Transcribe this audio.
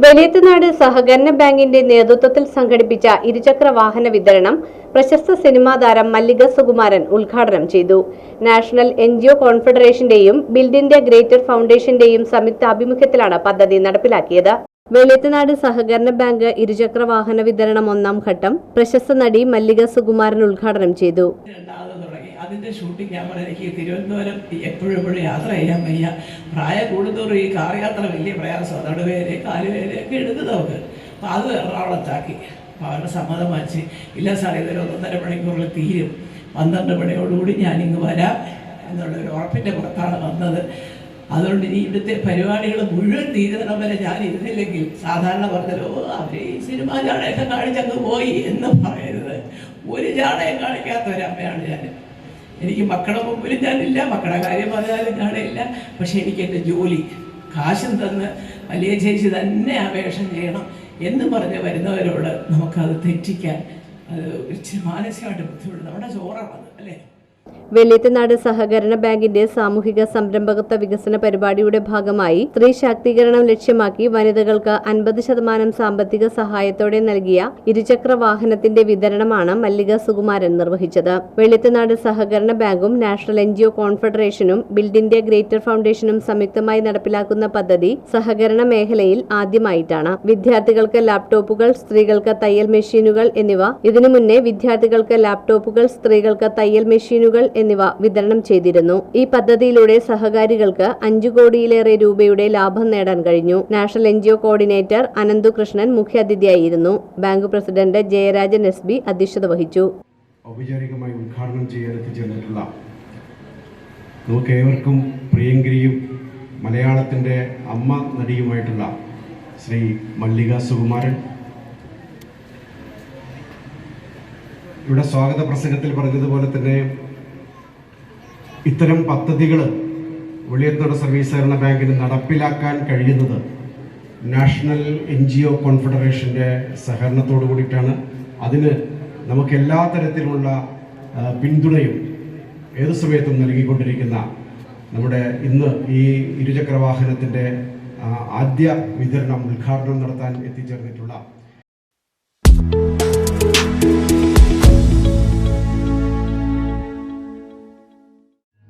വെളിയത്തുനാട് സഹകരണ ബാങ്കിന്റെ നേതൃത്വത്തിൽ സംഘടിപ്പിച്ച ഇരുചക്ര വാഹന വിതരണം പ്രശസ്ത സിനിമാ താരം മല്ലിക സുകുമാരൻ ഉദ്ഘാടനം ചെയ്തു. നാഷണൽ എൻ ജി ഒ കോൺഫെഡറേഷന്റെയും ബിൽഡ് ഇന്ത്യ ഗ്രേറ്റർ ഫൗണ്ടേഷന്റെയും സംയുക്ത ആഭിമുഖ്യത്തിലാണ് പദ്ധതി നടപ്പിലാക്കിയത്. വെളിയത്തുനാട് സഹകരണ ബാങ്ക് ഇരുചക്ര വാഹന വിതരണം ഒന്നാം ഘട്ടം പ്രശസ്ത നടി മല്ലിക സുകുമാരൻ ഉദ്ഘാടനം ചെയ്തു. അതിന്റെ ഷൂട്ടിംഗ് ഞാൻ പറഞ്ഞു എനിക്ക് തിരുവനന്തപുരം എപ്പോഴും എപ്പോഴും യാത്ര ചെയ്യാൻ വയ്യ. പ്രായം കൂടുന്തോറും ഈ കാർ യാത്ര വലിയ പ്രയാസമാണ് നടുവേരെ കാലുവേദന ഒക്കെ എടുക്കും നമുക്ക് അപ്പോൾ അത് എറണാകുളത്താക്കി. അപ്പോൾ അവരുടെ സമ്മതം വാങ്ങിച്ച് ഇല്ല സാർ ഇതൊരു ഒന്നര മണിക്കൂറിൽ തീരും. പന്ത്രണ്ട് മണിയോടുകൂടി ഞാനിങ്ങ് വരാം എന്നുള്ളൊരു ഉറപ്പിന്റെ പുറത്താണ് വന്നത്. അതുകൊണ്ട് ഇനി ഇവിടുത്തെ പരിപാടികൾ മുഴുവൻ തീരുന്നിടം വരെ ഞാൻ ഇരുന്നില്ലെങ്കിൽ സാധാരണ പറഞ്ഞല്ലോ അവർ ഈ സിനിമ ജാടയൊക്കെ കാണിച്ചങ്ങ് പോയി എന്ന് പറയരുത്. ഒരു ജാടയും കാണിക്കാത്ത ഒരു അമ്മയാണ് ഞാൻ എനിക്ക് മക്കളുടെ മുമ്പിൽ ഞാനില്ല മക്കളുടെ കാര്യം പറഞ്ഞാലും കാണില്ല പക്ഷെ എനിക്ക് എന്റെ ജോലി കാശും തന്ന് വലിയ ചേച്ചി തന്നെ അപേക്ഷ ചെയ്യണം എന്ന് പറഞ്ഞ് വരുന്നവരോട് നമുക്കത് തെറ്റിക്കാൻ അത് ഇച്ചിരി മാനസികമായിട്ട് ബുദ്ധിമുട്ട്. നമ്മുടെ ചോറാണത് അല്ലേ? വെള്ളിയത്തുനാട് സഹകരണ ബാങ്കിന്റെ സാമൂഹിക സംരംഭകത്വ വികസന പരിപാടിയുടെ ഭാഗമായി സ്ത്രീ ശാക്തീകരണം ലക്ഷ്യമാക്കി വനിതകൾക്ക് അൻപത് ശതമാനം സാമ്പത്തിക സഹായത്തോടെ നൽകിയ ഇരുചക്ര വാഹനത്തിന്റെ വിതരണമാണ് മല്ലിക സുകുമാരൻ നിർവഹിച്ചത്. വെള്ളിയത്തുനാട് സഹകരണ ബാങ്കും നാഷണൽ എൻ കോൺഫെഡറേഷനും ബിൽഡ് ഇന്ത്യ ഗ്രേറ്റർ ഫൗണ്ടേഷനും സംയുക്തമായി നടപ്പിലാക്കുന്ന പദ്ധതി സഹകരണ മേഖലയിൽ ആദ്യമായിട്ടാണ്. വിദ്യാർത്ഥികൾക്ക് ലാപ്ടോപ്പുകൾ സ്ത്രീകൾക്ക് തയ്യൽ മെഷീനുകൾ എന്നിവ. ഇതിനു മുന്നേ വിദ്യാർത്ഥികൾക്ക് ലാപ്ടോപ്പുകൾ സ്ത്രീകൾക്ക് തയ്യൽ മെഷീനുകൾ എന്നിവ വിതരണം ചെയ്തിരുന്നു. ഈ പദ്ധതിയിലൂടെ സഹകാരികൾക്ക് അഞ്ചു കോടിയിലേറെ രൂപയുടെ ലാഭം നേടാൻ കഴിഞ്ഞു. National NGO coordinator Ananthukrishnan മുഖ്യാതിഥിയായിരുന്നു. Bank president Jayarajan S B അധ്യക്ഷത വഹിച്ചു. ഔപചാരികമായി ഉദ്ഘാടനം ചെയ്യാൻ എത്തിച്ചേർന്നിട്ടുള്ള പ്രിയങ്കരിയും മലയാളത്തിന്റെ അമ്മ നടിയുമായിട്ടുള്ള ശ്രീ മല്ലിക സുകുമാരൻ. ഇവിടെ സ്വാഗത പ്രസംഗത്തിൽ പറഞ്ഞതുപോലെ തന്നെ ഇത്തരം പദ്ധതികൾ വെളിയത്തോട് സർവീസ് സഹകരണ ബാങ്കിന് നടപ്പിലാക്കാൻ കഴിയുന്നത് നാഷണൽ എൻ ജി ഒ കോൺഫെഡറേഷന്റെ സഹകരണത്തോടു കൂടിയിട്ടാണ്. അതിന് നമുക്ക് എല്ലാ തരത്തിലുമുള്ള പിന്തുണയും ഏത് സമയത്തും നൽകിക്കൊണ്ടിരിക്കുന്ന നമ്മുടെ ഇന്ന് ഈ ഇരുചക്രവാഹനത്തിന്റെ ആദ്യ വിതരണം ഉദ്ഘാടനം നടത്താൻ എത്തിച്ചേർന്നിട്ടുള്ള